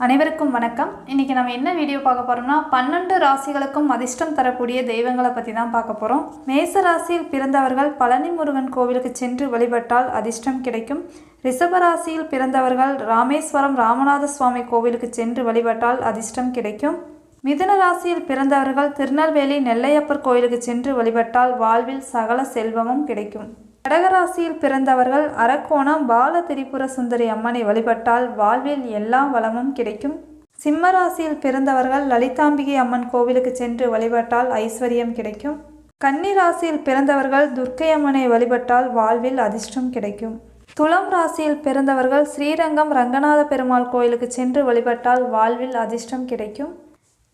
அனைவருக்கும் வணக்கம். இன்றைக்கி நம்ம என்ன வீடியோ பார்க்க போகிறோம்னா பன்னெண்டு ராசிகளுக்கும் அதிர்ஷ்டம் தரக்கூடிய தெய்வங்களை பற்றி தான் பார்க்க போகிறோம் மேச ராசியில் பிறந்தவர்கள் பழனி முருகன் கோவிலுக்கு சென்று வழிபட்டால் அதிர்ஷ்டம் கிடைக்கும். ரிஷப ராசியில் பிறந்தவர்கள் ராமேஸ்வரம் ராமநாத சுவாமி கோவிலுக்கு சென்று வழிபட்டால் அதிர்ஷ்டம் கிடைக்கும். மிதுன ராசியில் பிறந்தவர்கள் திருநெல்வேலி நெல்லையப்பர் கோயிலுக்கு சென்று வழிபட்டால் வாழ்வில் சகல செல்வமும் கிடைக்கும். கடகராசியில் பிறந்தவர்கள் அரக்கோணம் பால திரிபுர சுந்தரி அம்மனை வழிபட்டால் வாழ்வில் எல்லா வளமும் கிடைக்கும். சிம்மராசியில் பிறந்தவர்கள் லலிதாம்பிகை அம்மன் கோவிலுக்கு சென்று வழிபட்டால் ஐஸ்வர்யம் கிடைக்கும். கன்னி ராசியில் பிறந்தவர்கள் துர்க்கை அம்மனை வழிபட்டால் வாழ்வில் அதிர்ஷ்டம் கிடைக்கும். துலாம் ராசியில் பிறந்தவர்கள் ஸ்ரீரங்கம் ரங்கநாத பெருமாள் கோயிலுக்கு சென்று வழிபட்டால் வாழ்வில் அதிர்ஷ்டம் கிடைக்கும்.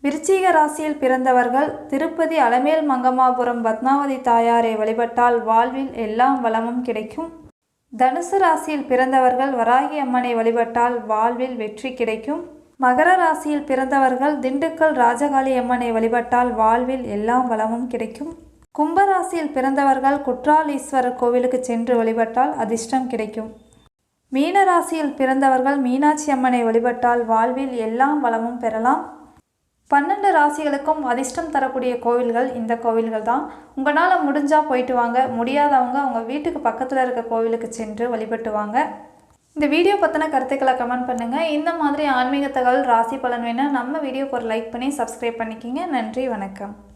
விருச்சிக ராசியில் பிறந்தவர்கள் திருப்பதி அலமேல் மங்கமாபுரம் பத்மாவதி தாயாரை வழிபட்டால் வாழ்வில் எல்லாம் வளமும் கிடைக்கும். தனுசு ராசியில் பிறந்தவர்கள் வராகி அம்மனை வழிபட்டால் வாழ்வில் வெற்றி கிடைக்கும். மகர ராசியில் பிறந்தவர்கள் திண்டுக்கல் ராஜகாளி அம்மனை வழிபட்டால் வாழ்வில் எல்லாம் வளமும் கிடைக்கும். கும்பராசியில் பிறந்தவர்கள் குற்றாலீஸ்வரர் கோவிலுக்கு சென்று வழிபட்டால் அதிர்ஷ்டம் கிடைக்கும். மீனராசியில் பிறந்தவர்கள் மீனாட்சி அம்மனை வழிபட்டால் வாழ்வில் எல்லாம் வளமும் பெறலாம். பன்னெண்டு ராசிகளுக்கும் அதிர்ஷ்டம் தரக்கூடிய கோவில்கள் இந்த கோவில்கள் தான் உங்களால் முடிஞ்சால் போயிட்டு வாங்க. முடியாதவங்க உங்கள் வீட்டுக்கு பக்கத்தில் இருக்க கோவிலுக்கு சென்று வழிபட்டு வாங்க இந்த வீடியோ பற்றின கருத்துக்களை கமெண்ட் பண்ணுங்கள் இந்த மாதிரி ஆன்மீக தகவல் ராசி பலன் வேணால் நம்ம வீடியோக்கு ஒரு லைக் பண்ணி சப்ஸ்கிரைப் பண்ணிக்கிங்க. நன்றி வணக்கம்.